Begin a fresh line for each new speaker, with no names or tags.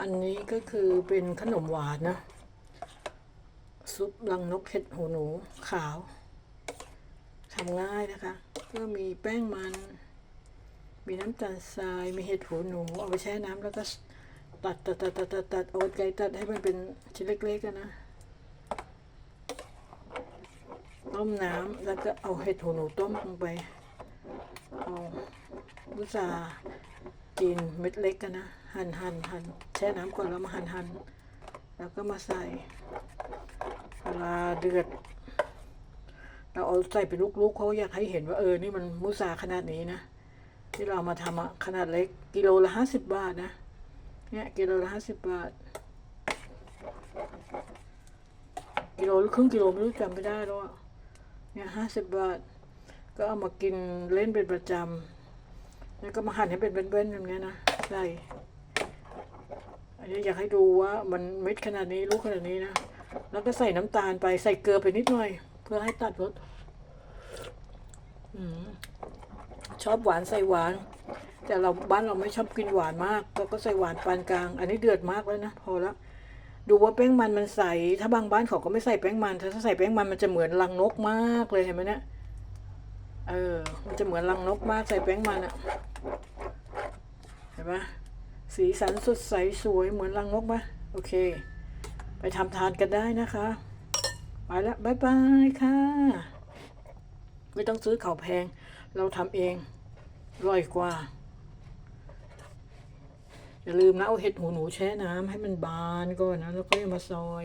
อันนี้ก็คือเป็นขนมหวานนะ ซุปรังนกเห็ดหูหนูขาวทำง่ายนะคะ ก็มีแป้งมัน มีน้ำตาลทราย มีเห็ดหูหนู เอาไปแช่น้ำแล้วก็ตัดตัดตัดตัดตัดตัดเอาไกลตัดให้มันเป็นชิ้นเล็กๆกันนะต้มน้ำแล้วก็เอาเห็ดหูหนูต้มลงไปเอาอุตสา ห์กินเม็ดเล็กกันนะ หั่นหั่นหั่นแช่น้ำก่อนแล้วมาหั่นหั่นแล้วก็มาใส่เวลาเดือด เราเอาใส่เป็นลูกๆเขาอยากให้เห็นว่าเออนี่มันมุสาขนาดนี้นะที่เราเอามาทำอะขนาดเล็กกิโลละห้าสิบบาทนะเนี่ยกิโลละห้าสิบบาทกิโลหรือครึ่งกิโลไม่รู้จำไม่ได้แล้วอะเนี่ยห้าสิบบาท ก็เอามากินเล่นเป็นประจำ แล้วก็มาหั่นให้เป็นเบ้นๆอย่างเงี้ยนะใส่อันนี้อยากให้ดูว่ามันเม็ดขนาดนี้ลูกขนาดนี้นะ แล้วก็ใส่น้ำตาลไปใส่เกลือไปนิดหน่อย เพื่อให้ตัดรสอชอบหวานใส่หวาน แต่เราบ้านเราไม่ชอบกินหวานมากเราก็ใส่หวานปานกลาง อันนี้เดือดมากแล้วนะพอแล้วดูว่าแป้งมันมันใส ถ้าบางบ้านเขาก็ไม่ใส่แป้งมัน ถ้าใส่แป้งมันมันจะเหมือนรังนกมากเลยเห็นไหมเนี่ย เออ มันจะเหมือนรังนกมากใส่แป้งมันอะ เห็นไหมสีสันสดใสสวยเหมือนรังนกไหมโอเค ไปทำทานกันได้นะคะ ไปแล้วบายบายค่ะ ไม่ต้องซื้อเขาแพง เราทำเองอร่อยกว่า อย่าลืมนะเอาเห็ดหูหนูแช่น้ำให้มันบานก่อนนะ แล้วก็เอามาซอย